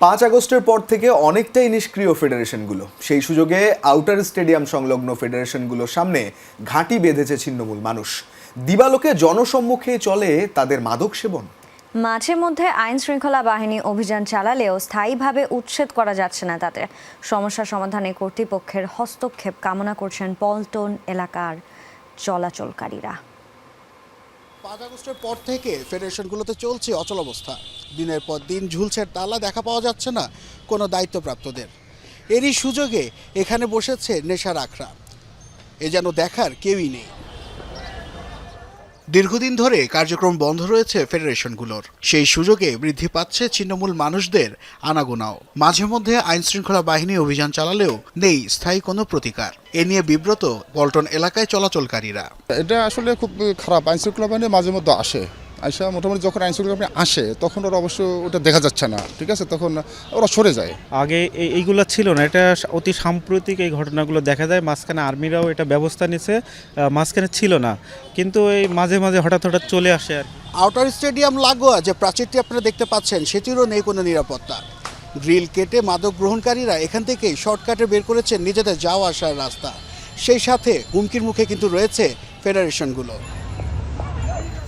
পাঁচ আগস্টের পর থেকে অনেকটাই নিষ্ক্রিয় ফেডারেশনগুলো। সেই সুযোগে আউটার স্টেডিয়াম সংলগ্ন ফেডারেশনগুলোর সামনে ঘাঁটি বেঁধেছে ছিন্নমূল মানুষ। দিবালোকে জনসম্মুখে চলে তাদের মাদক সেবন। মাঝে মধ্যে আইন শৃঙ্খলা বাহিনী অভিযান চালালেও স্থায়ীভাবে উচ্ছেদ করা যাচ্ছে না তাদের। সমস্যা সমাধানে কর্তৃপক্ষের হস্তক্ষেপ কামনা করছেন পল্টন এলাকার চলাচলকারীরা। পাঁচ আগস্টের পর থেকে ফেডারেশনগুলোতে চলছে অচল অবস্থা। দিনের পর দিন ঝুলছে তালা দেখা পাওয়া যাচ্ছে না কোনো দায়িত্বপ্রাপ্তদের। এরই সুযোগে এখানে বসেছে নেশার আখড়া। এ যেন দেখার কেউই নেই। দীর্ঘদিন ধরে কার্যক্রম বন্ধ রয়েছে ফেডারেশনগুলোর। সেই সুযোগে বৃদ্ধি পাচ্ছে ছিন্নমূল মানুষদের আনাগোনাও। মাঝে মধ্যে আইন শৃঙ্খলা বাহিনী অভিযান চালালেও নেই স্থায়ী কোনো প্রতিকার। এ নিয়ে বিব্রত পল্টন এলাকায় চলাচলকারীরা। এটা আসলে খুব খারাপ। আইন শৃঙ্খলা বাহিনী মাঝে মধ্যে আসে। আইসা মোটামুটি যখন আইন শৃঙ্খলা বাহিনী আসে তখন ওরা অবশ্য ওটা দেখা যাচ্ছে না ঠিক আছে? তখন ওরা সরে যায়। আগে এই- এইগুলো ছিল না এটা অতি সাম্প্রতিক এই ঘটনাগুলো দেখা যায় মাঝখানে আর্মিরাও এটা ব্যবস্থা নিছে মাঝখানে ছিল না। কিন্তু এই মাঝে মাঝে হঠাৎ হঠাৎ চলে আসে আর আউটার স্টেডিয়াম লাগোয়া যে প্রাচীরটি আপনারা দেখতে পাচ্ছেন সেটিরও নেই কোনো নিরাপত্তা। গ্রিল কেটে মাদক গ্রহণকারীরা এখান থেকেই শর্টকাটে বের করেছেন নিজেদের যাওয়া আসার রাস্তা। সেই সাথে হুমকির মুখে কিন্তু রয়েছে ফেডারেশনগুলো।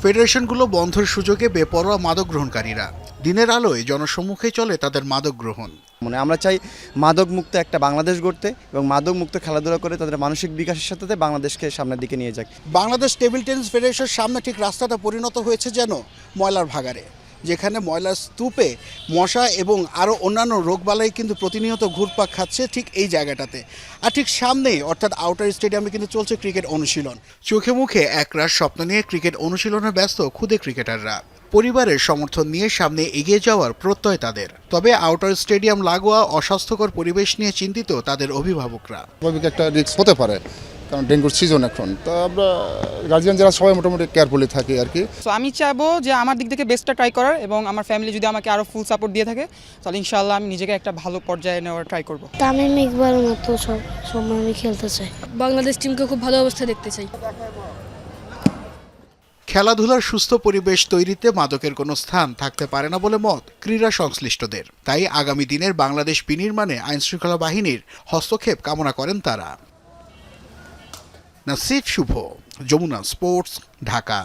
ফেডারেশনগুলো বন্ধের সুযোগে বেপরোয়া মাদক গ্রহণকারীরা। দিনের আলোয় জনসম্মুখে চলে তাদের মাদক গ্রহণ। মানে আমরা চাই মাদক মুক্ত একটা বাংলাদেশ গড়তে এবং মাদক মুক্ত খেলাধুলা করে তাদের মানসিক বিকাশের সাথে বাংলাদেশকে সামনের দিকে নিয়ে যাক। বাংলাদেশ টেবিল টেনিস ফেডারেশনের সামনে ঠিক রাস্তাটা পরিণত হয়েছে যেন ময়লার ভাগারে যেখানে ময়লার স্তূপে মশা এবং আরও অন্যান্য রোগবালাই কিন্তু প্রতিনিয়ত ঘুরপাক খাচ্ছে ঠিক এই জায়গাটাতে। আর ঠিক সামনেই, অর্থাৎ আউটার স্টেডিয়ামে কিন্তু চলছে ক্রিকেট অনুশীলন। চোখে মুখে একরাশ স্বপ্ন নিয়ে ক্রিকেট অনুশীলনে ব্যস্ত খুদে ক্রিকেটাররা। পরিবারের সমর্থন নিয়ে সামনে এগিয়ে যাওয়ার প্রত্যয় তাদের। তবে আউটার স্টেডিয়াম লাগোয়া, অস্বাস্থ্যকর পরিবেশ নিয়ে চিন্তিত তাদের অভিভাবকরা। একটা রিস্ক হতে পারে। কারণ ডেঙ্গুর সিজন এখন। তো আমরা গার্জিয়ান যারা সবাই মোটামুটি কেয়ারফুলি থাকি আর কি। সো আমি চাইব যে আমার দিক থেকে বেস্টটা ট্রাই করার এবং আমার ফ্যামিলি যদি আমাকে আরও ফুল সাপোর্ট দিয়ে থাকে তাহলে ইনশাআল্লাহ আমি নিজেকে একটা ভালো পর্যায়ে নেওয়ার ট্রাই করব। তামিম ইকবালের মতো সব সময় আমি খেলতে চাই। বাংলাদেশ টিমকে খুব ভালো অবস্থা দেখতে চাই। খেলাধুলার সুস্থ পরিবেশ তৈরিতে মাদকের কোনো স্থান থাকতে পারে না বলে মত ক্রীড়া সংশ্লিষ্টদের। তাই আগামী দিনের বাংলাদেশ বিনির্মাণে আইনশৃঙ্খলা বাহিনীর হস্তক্ষেপ কামনা করেন তারা। নাসিফ শুভ। যমুনা স্পোর্টস ঢাকা।